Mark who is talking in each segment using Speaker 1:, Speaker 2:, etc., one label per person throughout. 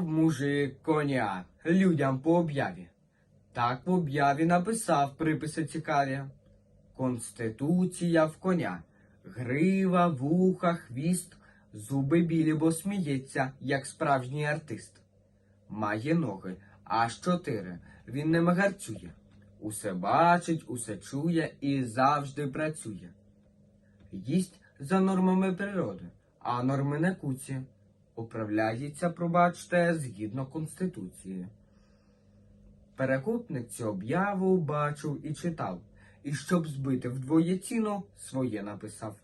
Speaker 1: мужик коня людям по об'яві. Так в об'яві написав приписи цікаві. Конституція в коня, грива, вуха, хвіст, зуби білі, бо сміється, як справжній артист. Має ноги, аж чотири. Він не магарцює. Усе бачить, усе чує і завжди працює. Їсть за нормами природи, а норми не куці. Управляється, пробачте, згідно Конституції. Перекупник цю об'яву бачив і читав, і щоб збити вдвоє ціну, своє написав.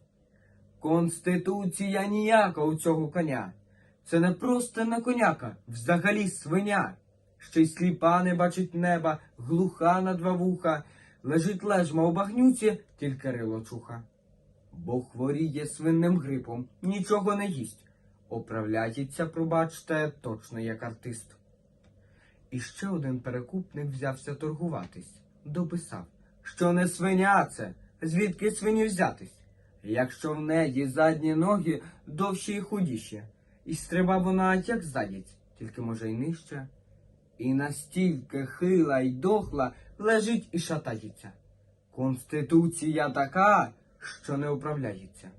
Speaker 1: Конституція ніяка у цього коня. Це не просто не коняка, взагалі свиня. Ще й сліпа не бачить неба, глуха на два вуха, лежить лежма у багнюці, тільки рило чуха. Бо хворіє свинним грипом, нічого не їсть. Оправляється, пробачте, точно як артист. І ще один перекупник взявся торгуватись, дописав, що не свиня це, звідки свині взятись, якщо в неї задні ноги довші і худіші, і стриба вона як заєць, тільки може й нижче, і настільки хила й дохла лежить і шатається. Конституція така, що не управляється.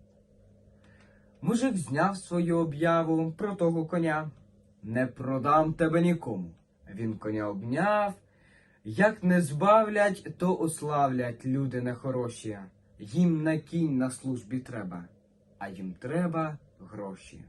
Speaker 1: Мужик зняв свою об'яву про того коня. Не продам тебе нікому. Він коня обняв. Як не збавлять, то ославлять люди нехороші. Їм на кінь на службі треба, а їм треба гроші.